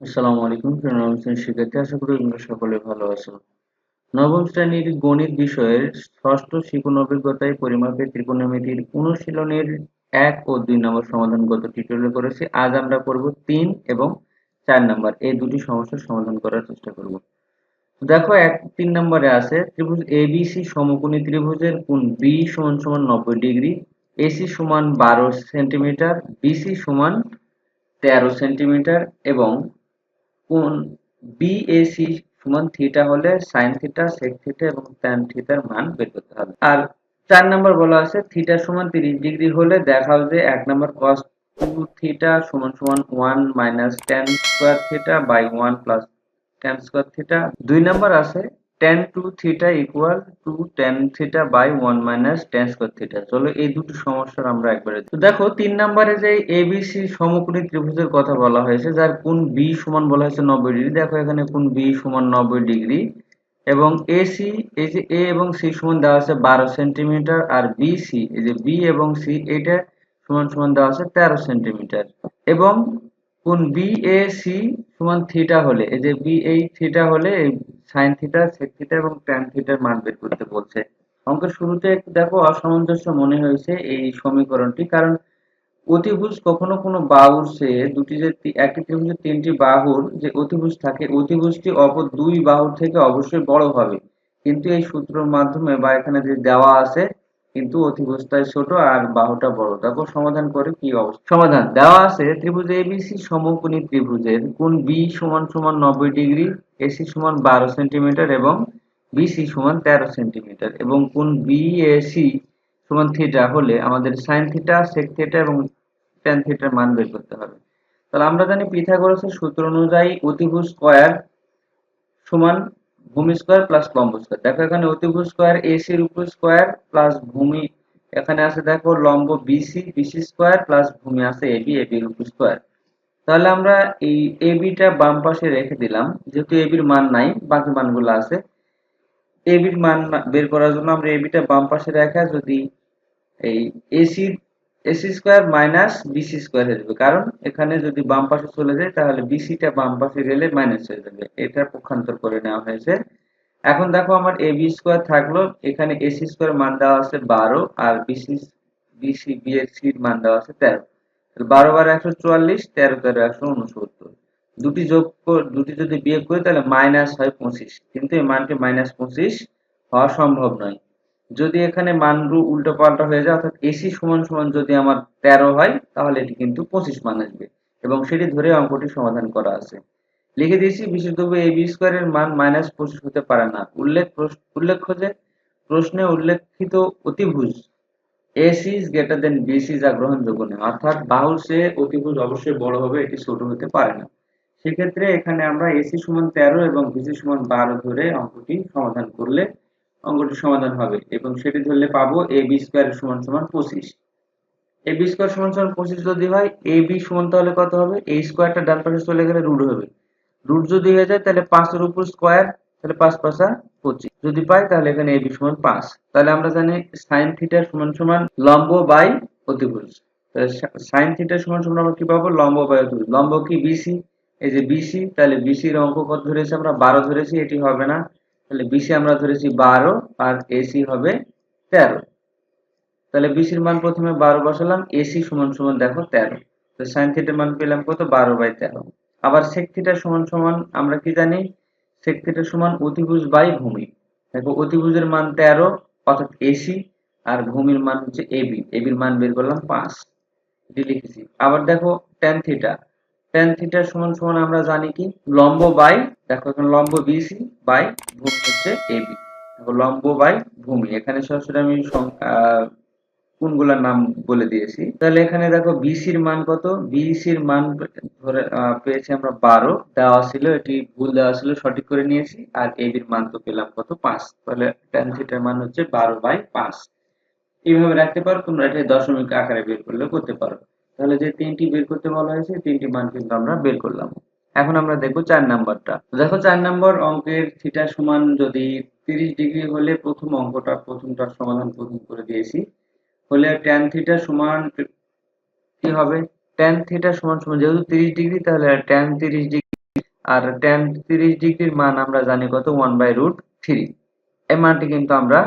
আসসালামু আলাইকুম নবম শ্রেণির শিক্ষার্থী, আশা করি তোমরা সকলে ভালো আছো। নবম শ্রেণির গণিত বিষয়ের ষষ্ঠ শিখন অভিজ্ঞতায় পরিমাপের ত্রিকোণমিতির অনুশীলনের এক ও দুই নম্বর সমাধান গত টিউটোরিয়ালে করেছি। আজ আমরা করব তিন এবং চার নম্বর। এই দুটি সমস্যার সমাধান করার চেষ্টা করব। দেখো, এক, তিন নম্বরে আছে, ত্রিভুজ এবিসি সমকোণী ত্রিভুজের কোণ বি সমান সমান নব্বই ডিগ্রি এসি সমান বারো সেন্টিমিটার বিসি সমান তেরো সেন্টিমিটার এবং কোণ বিএসি সমান থিটা হলে সাইন থিটা সেক থিটা এবং ট্যান থিটার মান বের করতে হবে। আর চার নম্বর বলা আছে থিটা সমান তিরিশ ডিগ্রি হলে দেখা হবে যে এক নম্বর কস টু থিটা সমান সমান one minus tan square theta by one plus tan square theta দুই নাম্বার আছে tan two theta equal to tan theta by one minus tan square theta চলো এই দুটো সমস্যার আমরা একবারে তো দেখো, তিন নম্বরে যে এবিসি সমকোণী ত্রিভুজের কথা বলা হয়েছে, যার কোণ বি সমান বলা হয়েছে নব্বই ডিগ্রি। দেখো এখানে কোণ বি সমান নব্বই ডিগ্রি। এবং এসি এই যে এ এবং সি সমান দেওয়া আছে বারো সেন্টিমিটার আর বিসি এই যে বি এবং সি এটা সমান সমান দেওয়া আছে তেরো সেন্টিমিটার। এবং কোণ বিএসি সমান থিটা হলে, এই যে বি এই থিটা হলে সাইন থিটা সেক থিটা এবং ট্যান থিটার মান বের করতে বলছে। অঙ্কের শুরুতে একটু দেখো, অসামঞ্জস্য মনে হয়েছে এই সমীকরণটি, কারণ অতিভুজ কখনো কোনো বাহুর সে দুটি যে একটি ত্রিভুজের তিনটি বাহুর যে অতিভুজ থাকে, অতিভুজটি অপর দুই বাহুর থেকে অবশ্যই বড় হবে। কিন্তু এই সূত্রের মাধ্যমে বা এখানে যে দেওয়া আছে কিন্তু অতিভুজটাই ছোট আর বাহুটা বড়। দেখো সমাধান করে কি অবস্থা? সমাধান। দেওয়া আছে ত্রিভুজ এবিসি সমকোণী ত্রিভুজের কোণ বি সমান সমান নব্বই ডিগ্রি এসি সমান বারো সেন্টিমিটার এবং বিসি সমান তেরো সেন্টিমিটার এবং কোণ বিএসি সমান থিটা হলে আমাদের সাইন থিটা সেক থিটা এবং ট্যান থিটার মান বের করতে হবে। তাহলে আমরা জানি পিথাগোরাসের সূত্র অনুযায়ী অতিভুজ স্কয়ার সমান ভূমি স্কোয়ার প্লাস লম্ব স্কয়ার। দেখো এখানে অতিভুজ স্কয়ার এসি উপর স্কয়ার প্লাস ভূমি, এখানে আছে দেখো লম্ব বিসি বিসি স্কয়ার প্লাস ভূমি আছে এবি এবি এর উপর স্কয়ার। তাহলে আমরা এই এবিটা বাম পাশে রেখে দিলাম, যেহেতু এবির মান নাই, বাকি মানগুলো আছে। এবির মান বের করার জন্য আমরা এবিটা বাম পাশে রাখা যদি এই AC AC square minus BC square হয়ে যাবে। কারণ এখানে যদি বাম পাশে চলে যায়, তাহলে বিসিটা বাম পাশে গেলে মাইনাস হয়ে যাবে। এটা পক্ষান্তর করে নেওয়া হয়েছে। এখন দেখো আমার এ বি স্কোয়ার থাকল। এখানে এসি স্কোয়ার মান দেওয়া আছে বারো আর বিসি বিসি বি এর সির মান দেওয়া আছে তেরো। বারো বারো একশো চুয়াল্লিশ, তেরো তেরো একশো উনসত্তর। দুটি যোগ দুটি যদি বিয়োগ করি, তাহলে মাইনাস হয় পঁচিশ। কিন্তু এই মানটি মাইনাস পঁচিশ হওয়া সম্ভব নয়। যদি এখানে মানরু উল্টো পাল্টা হয়ে যায়, অর্থাৎ এসি সমান সমান যদি আমার তেরো হয়, তাহলে এটি কিন্তু পঁচিশ মান আসবে এবং সেটি ধরে অঙ্কটি সমাধান করা আছে। লিখে দিয়েছি বিশেষভাবে এই বি স্কোয়ারের মান মাইনাস পঁচিশ হতে পারে না। উল্লেখ উল্লেখ্য যে প্রশ্নে উল্লেখিত অতিভুজ AC is greater than BC যা গ্রহণযোগ্য নয়। অর্থাৎ বাহুর সে অতিভুজ অবশ্যই বড় হবে, এটি ছোট হতে পারে না। সেক্ষেত্রে এখানে আমরা এসি সমান তেরো এবং বিসি সমান বারো ধরে অঙ্কটি সমাধান করলে অঙ্কটি সমাধান হবে এবং সেটি ধরলে পাবো এ বি স্কোয়ার সমান সমান পঁচিশ। এ বি স্কোয়ার সমান সমান পঁচিশ যদি হয়, এ বি সমান তাহলে কত হবে? এই স্কোয়ারটা ডান পাশে চলে গেলে রুট হবে। রুট যদি হয়ে যায়, তাহলে পাঁচের উপর স্কোয়ার, তাহলে পাঁচ পাঁচা পঁচিশ। যদি পাই, তাহলে এখানে এ বি সমান পাঁচ। তাহলে আমরা জানি সাইন থিটার সমান সমান লম্ব বাই অতিভুজ। সাইন থিটার সমান সমান আমরা কি পাবো? লম্ব বাই অতিভুজ। লম্ব কি বিসি এই যে বিসি তাহলে বিসির অঙ্ক কত ধরেছি আমরা? বারো ধরেছি, এটি হবে না। তাহলে বিসি আমরা ধরেছি বারো, আর এসি হবে তেরো। তাহলে বিসির মান প্রথমে বারো বসালাম এসি সমান সমান দেখো তেরো। তো সাইন মান পেলাম কত? বারো বাই তেরো। আবার সেক থিটার সমান সমান আমরা কি জানি? সেক সমান অতিভুজ বাই ভূমি। দেখো অতিভুজের মান তেরো, অর্থাৎ এসি আর ভূমির মান হচ্ছে এবি এবির মান বের করলাম পাঁচ। এটি লিখেছি। আবার দেখো টেন থিটা টেন থিটার সমান সমান আমরা জানি কি? লম্ব বাই, দেখো এখানে লম্ব বিসি বাই ভূমি হচ্ছে এবি দেখো লম্ব বাই ভূমি। এখানে সরাসরি আমি কোনগুলোর নাম বলে দিয়েছি। তাহলে এখানে দেখো বিসির মান কত? বিসির মান ধরে পেয়েছি আমরা বারো। দেওয়া ছিল, এটি ভুল দেওয়া ছিল, সঠিক করে নিয়েছি। আর এবির মান তো পেলাম কত? পাঁচ। তাহলে টেন থিটার মান হচ্ছে বারো বাই পাঁচ। এইভাবে রাখতে পারো, তোমরা এটা দশমিক আকারে বের করলে করতে পারো। তাহলে যে তিনটি বের করতে বলা হয়েছে, তিনটি মান কিন্তু আমরা বের করলাম। এখন আমরা দেখব চার নাম্বারটা। দেখো চার নাম্বার অঙ্কের থিটা সমান যদি তিরিশ ডিগ্রি হলে প্রথম অঙ্কটা, প্রথমটার সমাধান প্রথম করে দিয়েছি। হলে ট্যান থিটা সমান কি হবে? ট্যান থিটা সমান সমান, যেহেতু তিরিশ ডিগ্রি, তাহলে ট্যান তিরিশ ডিগ্রি আর টেন তিরিশ ডিগ্রির মান আমরা জানি কত? ওয়ান বাই রুট থ্রি এই মানটি কিন্তু আমরা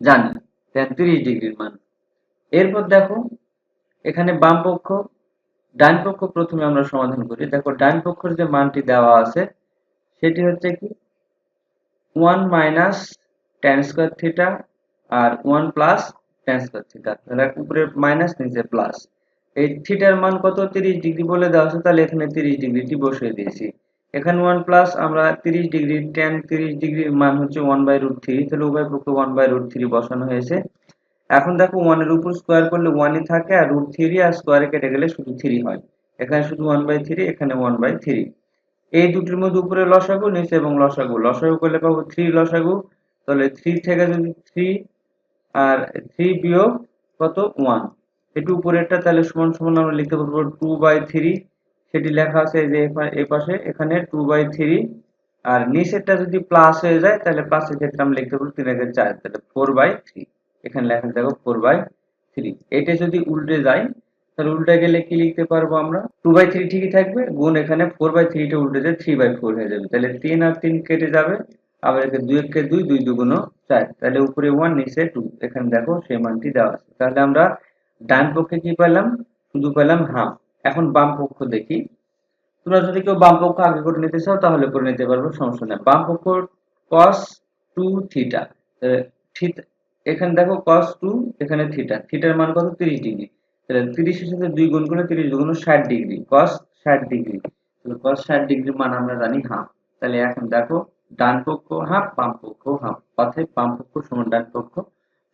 জানি টেন তিরিশ ডিগ্রির মান। এরপর দেখো এখানে বাম পক্ষ, ডান পক্ষ প্রথমে আমরা সমাধান করি। দেখো, ডান পক্ষের যে মানটি দেওয়া আছে, সেটি হচ্ছে কি one minus tan square theta আর one plus tan square theta. তাহলে উপরে মাইনাস, নিচে প্লাস। এই থিটার মান কত? তিরিশ ডিগ্রি বলে দেওয়া আছে, তাহলে এখানে তিরিশ ডিগ্রিটি বসিয়ে দিয়েছি। এখানে ওয়ান প্লাস, আমরা তিরিশ ডিগ্রি, টেন, তিরিশ ডিগ্রির মান হচ্ছে ওয়ান বাই রুট থ্রি। তাহলে উভয় পক্ষে ওয়ান বাই রুট থ্রি বসানো হয়েছে। এখন দেখো ওয়ানের উপর স্কোয়ার করলে ওয়ানই থাকে আর রুট থ্রি আর স্কোয়ারে কেটে গেলে শুধু থ্রি হয়। এখানে শুধু ওয়ান বাই থ্রি এখানে ওয়ান বাই থ্রি এই দুটির মধ্যে উপরে লসাগু, নিচে এবং লসাগু। লসাগু করলে পাবো থ্রি লসাগু। তাহলে থ্রি থেকে যদি থ্রি আর থ্রি বিয়োগ কত? ওয়ান একটু উপরেরটা তাহলে সমান সমান আমরা লিখতে পারব টু বাই থ্রি সেটি লেখা আছে যে এই পাশে, এখানে টু বাই থ্রি আর নিচেরটা যদি প্লাস হয়ে যায়, তাহলে প্লাসের ক্ষেত্রে আমরা লিখতে পারব তিন হাজার চার, তাহলে ফোর বাই থ্রি এখানে লেখা দেখো ফোর বাই থ্রি এটা যদি উল্টে যায়, তাহলে উল্টে গেলে কি লিখতে পারব আমরা? টু বাই থ্রি ঠিকই থাকবে, গুণ এখানে ফোর বাই থ্রিটা উল্টে যায় থ্রি বাই ফোর হয়ে যাবে। তাহলে তিন আর তিন কেটে যাবে, আবার একে দুই একে দুই দুই দুগুণ চার। তাহলে উপরে ওয়ান নিচে টু এখানে দেখো সেই মানটি দেওয়া আছে। তাহলে আমরা ডান পক্ষে কি পেলাম? শুধু পেলাম হাফ এখন বাম পক্ষ দেখি। তোমরা যদি কেউ বাম পক্ষ আগে করে নিতে চাও, তাহলে করে নিতে পারব, সমস্যা নেই। বাম পক্ষ কস টু থিটা এখানে দেখো কস টু এখানে থিটা থিটার মান কত? তিরিশ ডিগ্রি। তাহলে তিরিশের সাথে দুই গুণ করলে তিরিশ দুগুণ ষাট ডিগ্রি। কস ষাট ডিগ্রি। তাহলে কস ষাট ডিগ্রির মান আমরা জানি হাফ তাহলে এখন দেখো, ডান পক্ষ হাফ বাম পক্ষ হাফ অর্থাৎ বাম পক্ষ সমান ডান পক্ষ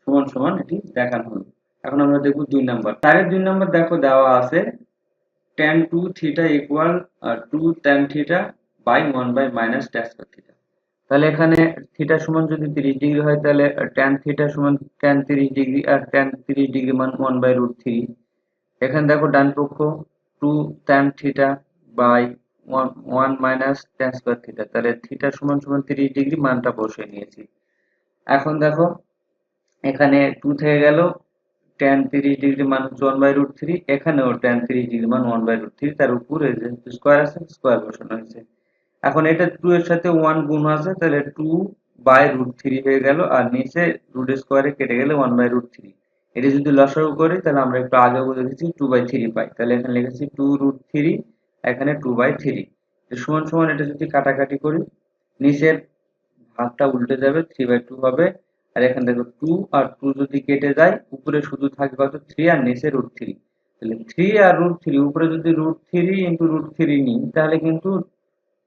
সমান সমান এটি দেখানো হলো। এখন আমরা দেখব দুই নাম্বার। তারের দুই নাম্বার দেখো দেওয়া আছে, tan 2 theta equal to tan theta by one by minus theta তাহলে এখানে থিটা সমান যদি 30 ডিগ্রি হয়, তাহলে tan থিটা সমান tan 30 ডিগ্রি আর tan 30 ডিগ্রি মান ওয়ান বাই রুট থ্রি এখানে দেখো ডান পক্ষ 2 tan theta by one minus tan square theta তাহলে থিটা সমান সমান 30 ডিগ্রি মানটা বসে নিয়েছি। এখন দেখো, এখানে টু থেকে গেল, tan 30 ডিগ্রি মান হচ্ছে 1 বাই রুট থ্রি এখানেও tan 30 ডিগ্রি মান ওয়ান বাই রুট থ্রি তার উপরে যে স্কোয়ার আছে স্কোয়ার বসানো হয়েছে। এখন এটা 2 এর সাথে 1 গুণ আছে, তাহলে 2 বাই রুট থ্রি হয়ে গেল, আর নিচে রুট স্কোয়ারে কেটে গেলে 1 বাই রুট থ্রি এটা যদি লসাগু করি, তাহলে আমরা একটু আগে বলে দিচ্ছি 2 বাই থ্রি পাই। তাহলে এখানে লিখেছি 2 রুট থ্রি এখানে 2 বাই থ্রি সমান সমান এটা যদি কাটাকাটি করি, নিচের ভাগটা উল্টে যাবে 3 বাই 2 হবে। আর এখানে দেখো টু আর টু যদি কেটে যায়, উপরে শুধু থাকবে কত থ্রি আর নিচে রুট থ্রি তাহলে থ্রি আর রুট থ্রি উপরে যদি root three into root three নিই, তাহলে কিন্তু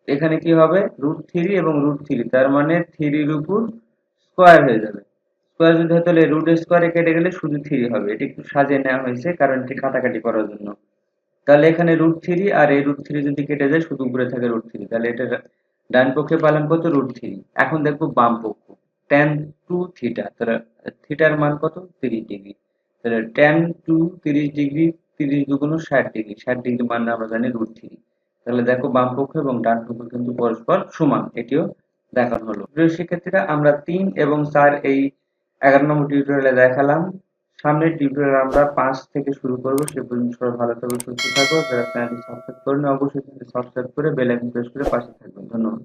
এখানে কি হবে? রুট থ্রি এবং রুট থ্রি তার মানে থ্রির উপর স্কোয়ার হয়ে যাবে। স্কোয়ার যদি হয় তাহলে রুট স্কোয়ারে কেটে গেলে শুধু থ্রি হবে। এটি একটু সাজিয়ে নেওয়া হয়েছে, কারণ এটি কাটাকাটি করার জন্য। তাহলে এখানে রুট থ্রি আর এই রুট থ্রি যদি কেটে যায়, শুধু উপরে থাকে রুট থ্রি তাহলে এটা ডান পক্ষে পালাম কত? রুট থ্রি এখন দেখব বাম পক্ষ। tan 2 থিটা তাহলে থিটার মান কত? 30 ডিগ্রি। তাহলে tan 2 30 ডিগ্রি 30 দুগুণ 60 ডিগ্রি। 60 ডিগ্রি মান আমরা জানি রুট থ্রি তাহলে দেখো বাম পক্ষ এবং ডান পক্ষ কিন্তু পরস্পর সমান, এটিও দেখানো হলো। প্রিয় শিক্ষার্থীরা, আমরা তিন এবং চার এই এগারো নম্বর টিউটোরিয়ালে দেখালাম। সামনের টিউটোরিয়াল আমরা পাঁচ থেকে শুরু করব। সে পর্যন্ত সবাই ভালো থাকবে সুস্থ থাকব যারা চ্যানেলটি সাবস্ক্রাইব করেন অবশ্যই সাবস্ক্রাইব করে বেল আইকন প্রেস করে পাশে থাকবেন। ধন্যবাদ।